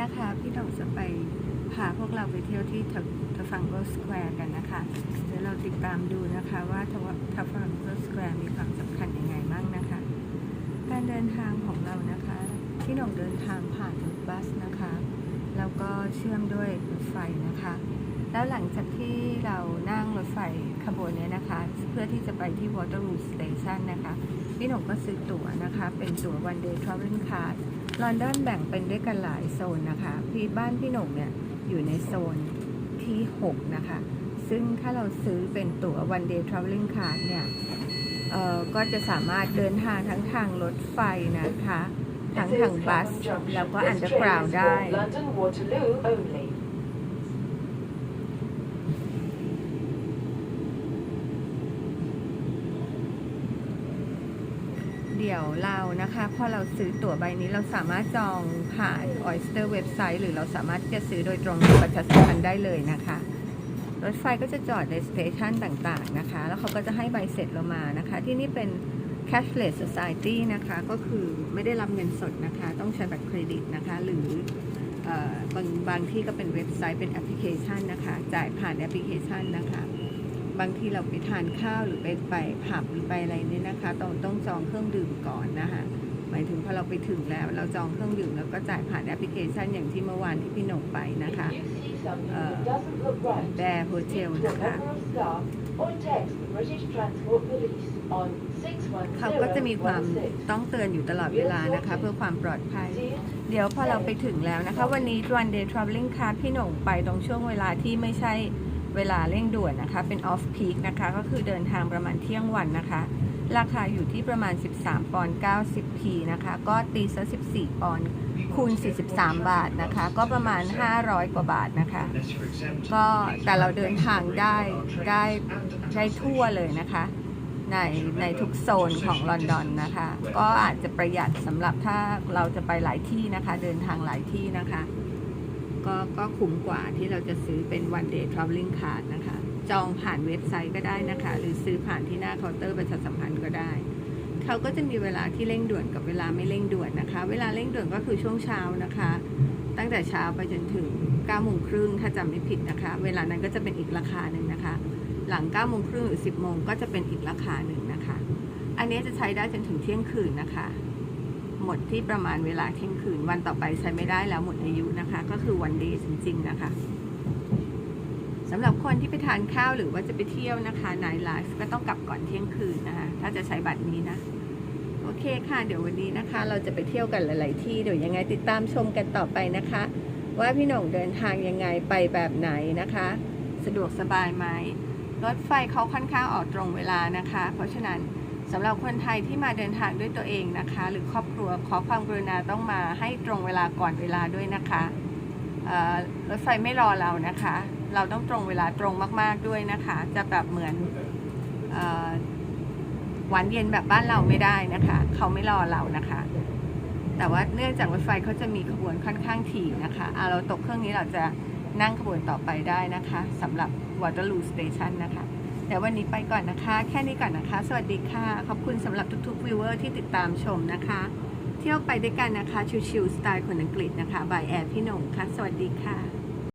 นะคะ พี่หน่องจะไปพาพวกเราไปเที่ยวที่ทัฟฟังโกสแควร์กันนะคะเดี๋ยวเราติดตามดูนะคะว่าทัฟฟังโกสแควร์มีความสำคัญยังไงบ้างนะคะ การเดินทางของเรานะคะ พี่หน่องเดินทางผ่านรถบัสนะคะ แล้วก็เชื่อมด้วยรถไฟนะคะ แล้วหลังจากที่เรานั่งรถไฟขบวนนี้นะคะ เพื่อที่จะไปที่ Waterloo Station นะคะ พี่หนุ่มก็ซื้อตั๋วนะคะ เป็นตั๋ว one day traveling card ลอนดอนแบ่งเป็นด้วยกันหลายโซนนะคะ พี่บ้านพี่หนุ่มเนี่ยอยู่ในโซนที่ 6 นะคะ ซึ่งถ้าเราซื้อเป็นตั๋ว one day traveling card เนี่ยเอ่อก็จะสามารถเดินทางทั้งทางรถไฟนะคะ ทั้งทางบัส แล้วก็อันเดอร์กราวได้ เดี๋ยวเรานะคะพอเราซื้อตั๋วใบนี้เราสามารถจองผ่าน Oyster เว็บไซต์ หรือเราสามารถที่จะซื้อโดยตรงประชาสัมพันธ์ได้เลยนะคะ รถไฟก็จะจอดในสเตชันต่างๆนะคะ แล้วเขาก็จะให้ใบเสร็จเรามานะคะ ที่นี่เป็น cashless society นะคะก็คือไม่ได้รับเงินสดนะคะ ต้องใช้บัตรเครดิตนะคะ หรืออบางบางที่ก็เป็นเว็บไซต์เป็นแอปพลิเคชันนะคะ จ่ายผ่านแอปพลิเคชันนะคะ บางทีเราไปทานข้าวหรือไปไปผับหรือไปอะไรเนี่ยนะคะต้องต้องจองเครื่องดื่มก่อนนะคะหมายถึงพอเราไปถึงแล้ว เราจองเครื่องดื่มแล้วก็จ่ายผ่านแอปพลิเคชันอย่างที่เมื่อวานที่พี่หนกไปนะคะ If you see something Uh, that doesn't look right, แบร์โฮเทล speak to a นะคะ member of staff or text the British Transport Police on เขาก็จะมีความ 61016. ต้องเตือนอยู่ตลอดเวลานะคะ เพื่อความปลอดภัย See you เดี๋ยวพอเราไปถึงแล้วนะคะ วันนี้ one day traveling card พี่หน่งไปตรงช่วงเวลาที่ไม่ใช่ เวลาเร่งด่วนนะคะ เป็น off peak นะคะ ก็คือเดินทางประมาณเที่ยงวันนะคะ ราคาอยู่ที่ประมาณ 13 ปอนด์90 p นะคะ ก็ตีซะ14 ปอนด์คูณ 43 บาทนะคะ ก็ประมาณ 500 กว่าบาทนะคะ ก็แต่เราเดินทางได้ได้ได้ทั่วเลยนะคะในในทุกโซนของลอนดอนนะคะ ก็อาจจะประหยัดสำหรับถ้าเราจะไปหลายที่นะคะ เดินทางหลายที่นะคะ ก็ก็คุ้มกว่าที่เราจะซื้อเป็น one day traveling card นะคะ จองผ่านเว็บไซต์ก็ได้นะคะ หรือซื้อผ่านที่หน้าเคาน์เตอร์ประชาสัมพันธ์ก็ได้ เขาก็จะมีเวลาที่เร่งด่วนกับเวลาไม่เร่งด่วนนะคะ เวลาเร่งด่วนก็คือช่วงเช้านะคะ ตั้งแต่เช้าไปจนถึง9โมงครึ่งถ้าจำไม่ผิดนะคะ เวลานั้นก็จะเป็นอีกราคาหนึ่งนะคะ หลัง9โมงครึ่งหรือ 10โมงก็จะเป็นอีกราคาหนึ่งนะคะ อันนี้จะใช้ได้จนถึงเที่ยงคืนนะคะ หมดที่ประมาณเวลาเที่ยงคืน วันต่อไปใช้ไม่ได้แล้วหมดอายุนะคะ ก็คือวันเดย์จริง ๆ นะคะสำหรับคนที่ไปทานข้าวหรือว่าจะไปเที่ยวนะคะไนท์ไลฟ์ก็ต้องกลับก่อนเที่ยงคืนนะคะ ถ้าจะใช้บัตรนี้นะ โอเคค่ะ เดี๋ยววันนี้นะคะ เราจะไปเที่ยวกันหลาย ๆ ที่เดี๋ยวยังไงติดตามชมกันต่อไปนะคะ ว่าพี่หน่งเดินทางยังไงไปแบบไหนนะคะ สะดวกสบายไหมรถไฟเขาค่อนข้างออกตรงเวลานะคะ เพราะฉะนั้น สำหรับคนไทยที่มาเดินทางด้วยตัวเองนะคะ หรือครอบครัวขอความกรุณาต้องมาให้ตรงเวลาก่อนเวลาด้วยนะคะรถไฟไม่รอเรานะคะ เราต้องตรงเวลาตรงมาก ๆด้วยนะคะ จะแบบเหมือนหวานเย็นแบบบ้านเราไม่ได้นะคะ เขาไม่รอเรานะคะ แต่ว่าเนื่องจากรถไฟเขาจะมีขบวนค่อนข้างถี่นะคะะเราตกเครื่องนี้เราจะนั่งขบวนต่อไปได้นะคะสำหรับ Waterloo Station นะคะ เดี๋ยววันนี้ไปก่อนนะคะ แค่นี้ก่อนนะคะ สวัสดีค่ะ ขอบคุณสำหรับทุกๆวิวเวอร์ที่ติดตามชมนะคะ เที่ยวไปด้วยกันนะคะ ชิวๆสไตล์คนอังกฤษนะคะบายแอร์พี่หนงค่ะ สวัสดีค่ะ